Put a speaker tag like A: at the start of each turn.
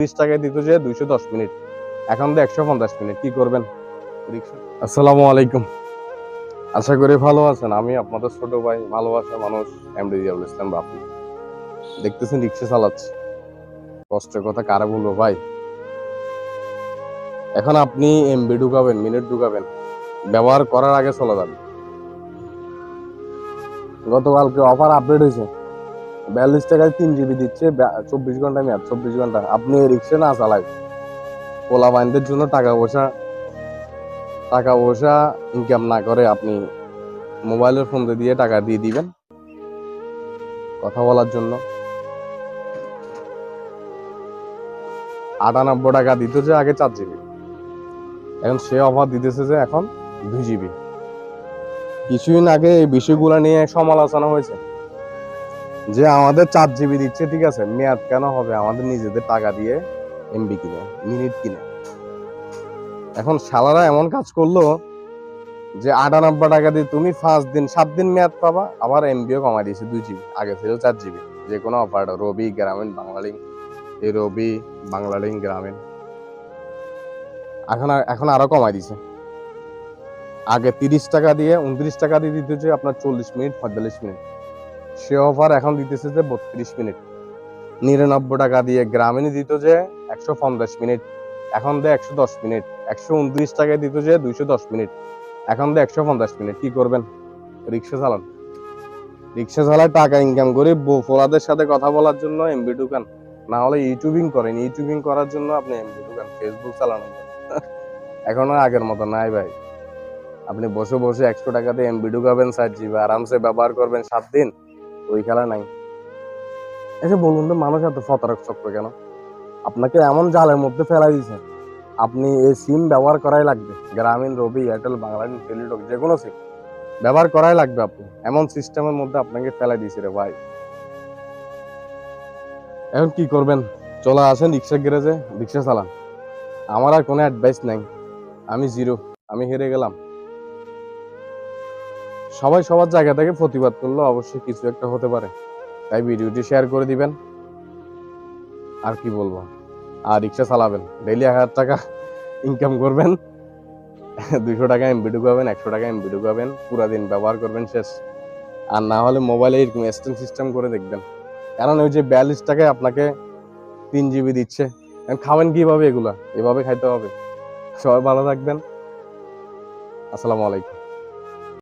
A: বিশ টাকায় দিত যে দুইশো দশ মিনিট। এখন তো একশো পঞ্চাশ মিনিট। কি করবেন? আসসালামু আলাইকুম। আশা করি ভালো আছেন। আমি আপনাদের ছোট ভাই, ভালোবাসা মানুষ এমডি ইসলাম রাফি। দেখতেছেন রিক্সা চালাচ্ছি। কষ্টের কথা কারে বলব ভাই? এখন আপনি এমবি ঢুকাবেন, মিনিট ঢুকাবেন। ব্যবহার করার আগে চলে যাবে গতকালকে অফার আপডেট হয়েছে। বিয়াল্লিশ টাকায় তিন জিবি দিচ্ছে চব্বিশ ঘণ্টা মেয়াদ, চব্বিশ ঘণ্টা। আপনি রিক্সা না চালাই পোলা বাইনদের জন্য টাকা পয়সা টাকা পয়সা ইনকাম না করে আপনি মোবাইলের ফোন দিয়ে টাকা দিয়ে দিবেন, কথা বলার জন্য। আটানব্বই টাকা দিত যে আগে চার জিবি এখন সে অফার দিতেছে যে এখন দুই জিবি কিছুদিন আগে এই বিষয়গুলো নিয়ে সমালোচনা হয়েছে। যে আমাদের চার জিবি দিচ্ছে, ঠিক আছে? মেয়াদ কেন হবে? আমাদের নিজেদের টাকা দিয়ে এমবি কিনে, মিনিট কিনে। এখন শালারা এমন কাজ করল যে আটানব্বই টাকা দিয়ে তুমি পাঁচ দিন, সাত দিন মেয়াদ পাবা, আবার এমবিও কমাই দিয়েছে দুই জিবি আগে ছিল চার জিবি যে কোনো অফার রবি গ্রামীণ বাংলালিং এই রবি বাংলালিঙ্ক গ্রামীণ। এখন এখন আরও কমাই দিছে আগে তিরিশ টাকা দিয়ে, উনত্রিশ টাকা দিয়ে দিতে যে আপনার চল্লিশ মিনিট, পঁয়তাল্লিশ মিনিট। সে অফার এখন দিতেছে যে বত্রিশ মিনিট। নিরানব্বই টাকা দিয়ে গ্রামীণে দিত যে একশো পঞ্চাশ মিনিট। এখন দেয় একশো দশ মিনিট। একশো উনত্রিশ টাকায় দিত যে দুইশো দশ মিনিট। এখন দেয় একশো পঞ্চাশ মিনিট। কি করবেন? রিক্সা চালান। রিক্সা চালায় টাকা ইনকাম করে ফোলাদের সাথে কথা বলার জন্য এমবি ঢুকান। না হলে ইউটিউবিং করেন। ইউটিউবিং করার জন্য আপনি এমবি ঢুকান। ফেসবুক চালানোর এখন আগের মতো নাই ভাই। আপনি বসে বসে একশো টাকাতে এমবি ঢুকাবেন ষাট জিবি আরামসে ব্যবহার করবেন সাত দিন। ওই খেলা নাই। এসে বলুন তো, মানুষ এত ফতারক চক্র কেন? আপনাকে এমন জালের মধ্যে ফেলাই দিয়েছে আপনি এই সিম ব্যবহার করাই লাগবে। গ্রামীণ, রবি, এয়ারটেল, বাংলাদেশ, টেলিটক, যে কোনো সিম ব্যবহার করাই লাগবে আপনি। এমন সিস্টেমের মধ্যে আপনাকে ফেলাই দিয়েছে রে ভাই। এখন কি করবেন? চলে আসেন রিক্সা গ্যারেজে। রিক্সা চালান। আমার আর কোনো অ্যাডভাইস নাই। আমি জিরো আমি হেরে গেলাম। সবাই সবার জায়গা থেকে প্রতিবাদ করলে অবশ্যই কিছু একটা হতে পারে। তাই ভিডিওটি শেয়ার করে দিবেন। আর কি বলব? আর রিক্সা চালাবেন। ডেইলি এক হাজার টাকা ইনকাম করবেন। দুশো টাকা এমবি ঢুকাবেন, একশো টাকা এমবি ঢুকাবেন, পুরো দিন ব্যবহার করবেন শেষ। আর না হলে মোবাইলে এরকম এক্সটেন্ড সিস্টেম করে দেখবেন। কারণ ওই যে বিয়াল্লিশ টাকায় আপনাকে তিন জিবি দিচ্ছে। খাবেন কীভাবে এগুলা? এভাবে খাইতে হবে। সবাই ভালো থাকবেন। আসসালামু আলাইকুম।